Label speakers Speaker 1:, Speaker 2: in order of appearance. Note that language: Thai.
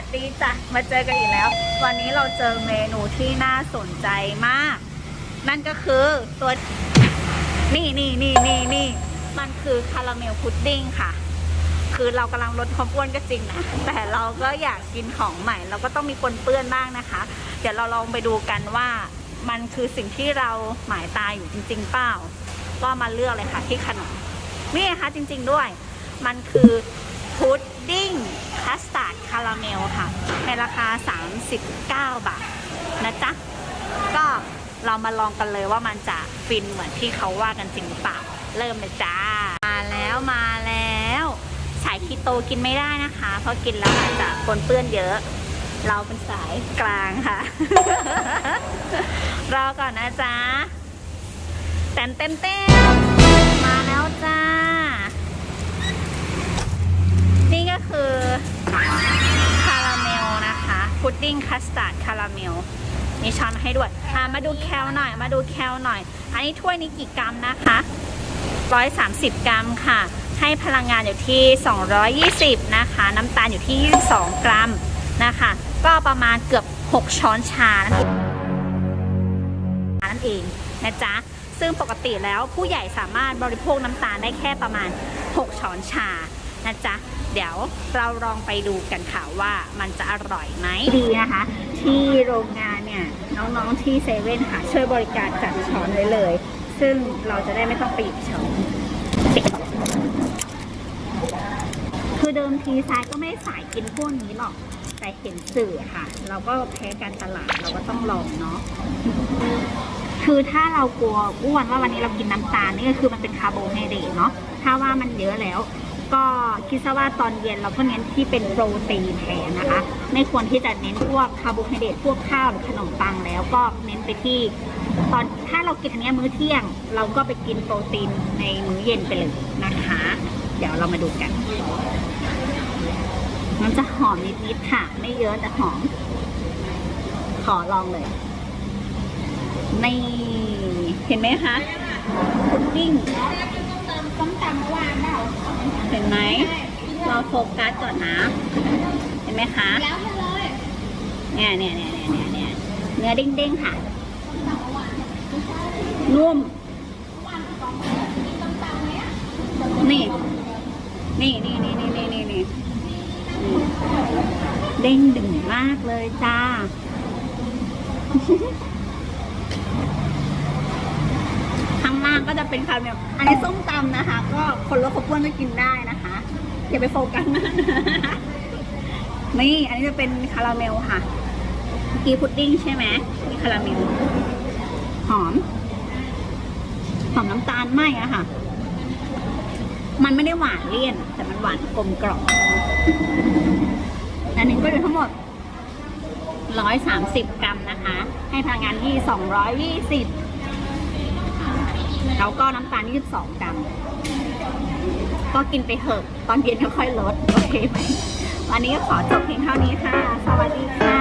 Speaker 1: สดีจ้ะมาเจอกันอีกแล้ว วันนี้เราเจอเมนูที่น่าสนใจมาก นั่นก็คือตัวนี่นี่นี่นี่นี่มันคือคาราเมลพุดดิ้งค่ะ คือเรากำลังลดความอ้วนก็จริงนะ แต่เราก็อยากกินของใหม่ เราก็ต้องมีปนเปื้อนบ้างนะคะ เดี๋ยวเราลองไปดูกันว่า มันคือสิ่งที่เราหมายตาอยู่จริง ๆ เปล่า ก็มาเลือกเลยค่ะที่ขนมนี่นะคะจริง ๆด้วย มันคือพุดดิ้งคัสตาร์ดคาราเมล ในราคา 39 บาทนะจ๊ะ ก็เรามาลองกันเลยว่ามันจะฟินเหมือนที่เขาว่ากันจริงหรือเปล่า เริ่มเลยจ้า มาแล้วมาแล้ว สายคีโตกินไม่ได้นะคะ เพราะกินแล้วอาจจะปนเปื้อนเยอะ เราเป็นสายกลางค่ะ รอก่อนนะจ๊ะเต้นเต้นเต้น พุดดิ้งคัสตาร์ดคาราเมลมีช้อนมาให้ด้วยอ่ามาดูแคลหน่อยมาดูแคลหน่อย อันนี้ถ้วยนี้กี่กรัมนะคะ130 กรัมค่ะ ให้พลังงานอยู่ที่ 220 นะคะ น้ำตาลอยู่ที่ 22 กรัมนะคะ ก็ประมาณเกือบ 6 ช้อนชานั่นเองนะจ๊ะ ซึ่งปกติแล้วผู้ใหญ่สามารถบริโภคน้ำตาลได้แค่ประมาณ 6 ช้อนชา นะจ๊ะ เดี๋ยวเราลองไปดูกันค่ะว่ามันจะอร่อยไหมดีนะคะ ที่โรงงานเนี่ยน้องๆที่เซเว่นค่ะช่วยบริการจัดช้อนไว้เลย ซึ่งเราจะได้ไม่ต้องไปหยิบช้อนคือเดิมทีซายก็ไม่สายกินพวกนี้หรอกแต่เห็นสื่อค่ะ เราก็แพ้การตลาดเราก็ต้องลองเนาะคือถ้าเรากลัวอ้วนว่าวันนี้เรากินน้ำตาลนี่ก็คือมันเป็นคาร์โบไฮเดรตเนาะถ้าว่ามันเยอะแล้ว ก็คิดซะว่าตอนเย็นเราก็เน้นที่เป็นโปรตีนแทนนะคะ ไม่ควรที่จะเน้นพวกคาร์โบไฮเดรตพวกข้าวหรือขนมปังแล้วก็เน้นไปที่ ตอนถ้าเรากินอันนี้มื้อเที่ยง เราก็ไปกินโปรตีนในมื้อเย็นไปเลยนะคะ เดี๋ยวเรามาดูกัน มันจะหอมนิดๆค่ะ ไม่เยอะแต่หอม ขอลองเลยนี่เห็นไหมคะพุดดิ้ง
Speaker 2: ต้มตำเมื่อวานเปล่า
Speaker 1: เห็นไหมเราโฟกัสก่อนนะ เห็นไหมคะ
Speaker 2: แล้วมาเลย
Speaker 1: เนี่ยเนี่ยเนี่ยเนี่ยเนี่ยเนี่ยเนื้อเด้งๆค่ะ นุ่ม นี่ นี่นี่นี่นี่นี่นี่นี่อืมเด้งดึงมากเลยจ้า ข้างก็จะเป็นคาราเมลอันนี้ส้มตำนะคะ ก็คนลดความอ้วนก็กินได้นะคะอย่าไปโฟกัสมากนะนี่อันนี้จะเป็นคาราเมลค่ะเมื่อกี้พุดดิ้งใช่ไหมมีคาราเมลหอมหอมน้ำตาลไหมอะค่ะ มันไม่ได้หวานเลี่ยน แต่มันหวานกลมกล่อมอันนี้ก็จะทั้งหมด130กรัมนะคะ ให้พลังงานที่220 แล้วก็น้ำตาล22กรัมก็กินไปเถอะตอนเย็นก็ค่อยลด โอเคไหมวันนี้ก็ขอจบเพียงเท่านี้ค่ะ สวัสดีค่ะ